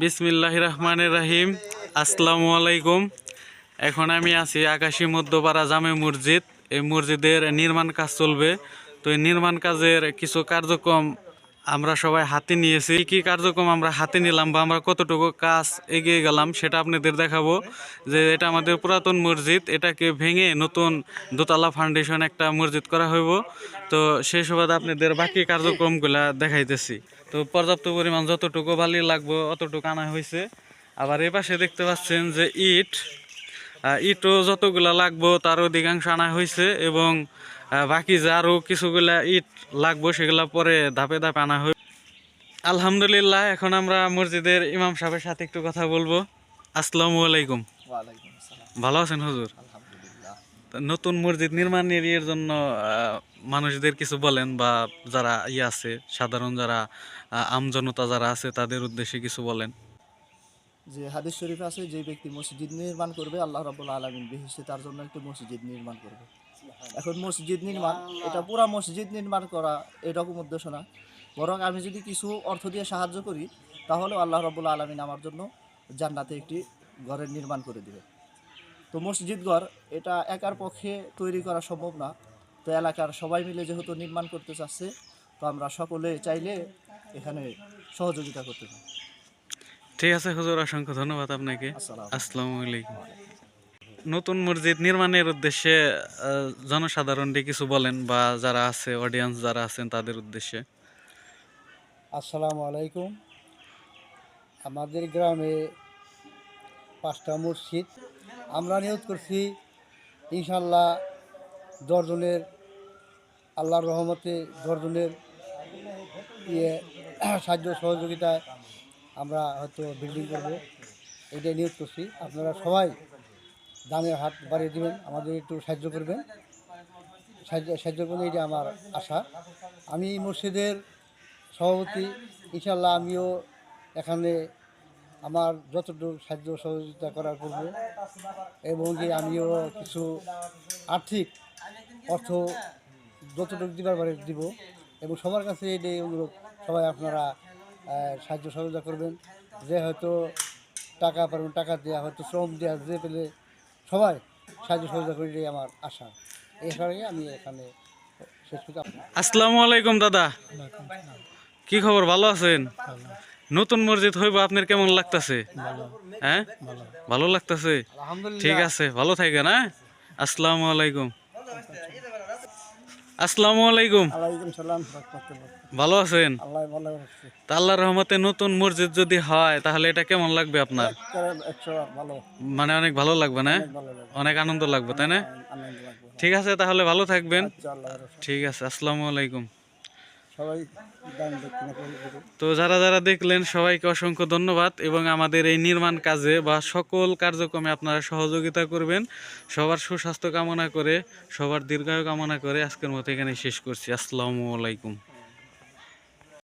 বিসমিল্লাহ রহমানের রাহিম। আসসালামু আলাইকুম। এখন আমি আছি আকাশী মধ্যপাড়া জামে মসজিদ। এই মসজিদের নির্মাণ কাজ চলবে। তো এই নির্মাণ কাজের কিছু কার্যক্রম আমরা সবাই হাতে নিয়েছি। কি কার্যক্রম আমরা হাতে নিলাম বা আমরা কতটুকু কাজ এগিয়ে গেলাম সেটা আপনাদের দেখাবো। যে এটা আমাদের পুরাতন মসজিদ, এটাকে ভেঙে নতুন দোতলা ফাউন্ডেশন একটা মসজিদ করা হইব। তো সেই সুবাদে আপনাদের বাকি কার্যক্রমগুলা দেখাইতেছি। তো পর্যাপ্ত পরিমাণ যতটুকু বালি লাগবো অতটুকু আনা হয়েছে আবার এ পাশে দেখতে পাচ্ছেন যে ইট ইটও যতগুলা লাগবো তার অধিকাংশ আনা হয়েছে এবং বাকি যে আরও কিছুগুলা ইট লাগবো সেগুলা পরে ধাপে ধাপে আনা হয়ে আলহামদুলিল্লাহ এখন আমরা মসজিদের ইমাম সাহেবের সাথে একটু কথা বলব। আসসালামু আলাইকুম। ভালো আছেন হুজুর? নতুন মসজিদ নির্মাণের ইয়ের জন্য মানুষদের কিছু বলেন বা যারা ইয়ে আছে সাধারণ যারা আমজনতা যারা আছে তাদের উদ্দেশ্যে কিছু বলেন। যে হাদিস শরীফ আছে যে ব্যক্তি মসজিদ নির্মাণ করবে আল্লাহ রাবুল আলমিন বিহিসে তার জন্য একটি মসজিদ নির্মাণ করবে। এখন মসজিদ নির্মাণ এটা পুরা মসজিদ নির্মাণ করা এরকম উদ্দেশ্য না। বরং আমি যদি কিছু অর্থ দিয়ে সাহায্য করি তাহলেও আল্লাহ রাবুল আলমিন আমার জন্য জান্নাতে একটি ঘরের নির্মাণ করে দিবে। তো মসজিদ ঘর এটা একার পক্ষে তৈরি করা সম্ভব না। তো এলাকার সবাই মিলে যেহেতু নির্মাণ করতে চাচ্ছে তো আমরা সকলে চাইলে এখানে সহযোগিতা করতে পারি। ঠিক আছে হুজুর অসংখ্য ধন্যবাদ আপনাকে। আসসালামু আলাইকুম। নতুন মসজিদ নির্মাণের উদ্দেশ্যে জনসাধারণকে কিছু বলেন বা যারা আছে অডিয়েন্স যারা আছেন তাদের উদ্দেশ্যে। আসসালামু আলাইকুম। আমাদের গ্রামে পাঁচটা মসজিদ। আমরা নিয়োগ করছি ইনশাল্লাহ দশজনের আল্লাহর রহমতে দশজনের ইয়ে সাহায্য সহযোগিতায় আমরা হয়তো বিল্ডিং করব। এটাই নিয়োগ করছি। আপনারা সবাই দানের হাত বাড়িয়ে দেবেন। আমাদের একটু সাহায্য করবেন। সাহায্য সাহায্য করলে এটা আমার আশা। আমি মসজিদের সভাপতি ইনশাল্লাহ আমিও এখানে আমার যতটুকু সাহায্য সহযোগিতা করার করব। এবং কি আমিও কিছু আর্থিক অর্থ যতটুকু দিবার পারে দিব। এবং সবার কাছে এটাই অনুরোধ। সবাই আপনারা সাহায্য সহযোগিতা করবেন যে হয়তো টাকা পারবেন টাকা দেওয়া হয়তো শ্রম দেওয়া যে পেলে সবাই সাহায্য সহযোগিতা করে আমার আশা। এই কারণে আমি এখানে শেষ করতে আসসালামু আলাইকুম দাদা। কি খবর? ভালো আছেন? নতুন মসজিদ হইব আপনার কেমন লাগতাছে? হ্যাঁ? ভালো লাগতেছে? ঠিক আছে ভালো থাকবেন হ্যাঁ? আসসালামু আলাইকুম। আসসালামু আলাইকুম। আলাইকুম সালাম ভালো আছেন? আল্লাহ ভালো রাখছে। তা আল্লাহর রহমতে নতুন মসজিদ যদি হয় তাহলে এটা কেমন লাগবে আপনার? ভালো। মানে অনেক ভালো লাগবে না? অনেক আনন্দ লাগবে তাই না? ঠিক আছে তাহলে ভালো থাকবেন। আচ্ছা, আল্লাহ রাখছে। ঠিক আছে আসসালামু আলাইকুম। তো যারা যারা দেখলেন, সবাইকে অসংখ্য ধন্যবাদ এবং আমাদের এই নির্মাণ কাজে বা সকল কার্যক্রমে আপনারা সহযোগিতা করবেন। সবার সুস্বাস্থ্য কামনা করে, সবার দীর্ঘায়ু কামনা করে আজকের মতো এখানে শেষ করছি। আসসালামু আলাইকুম।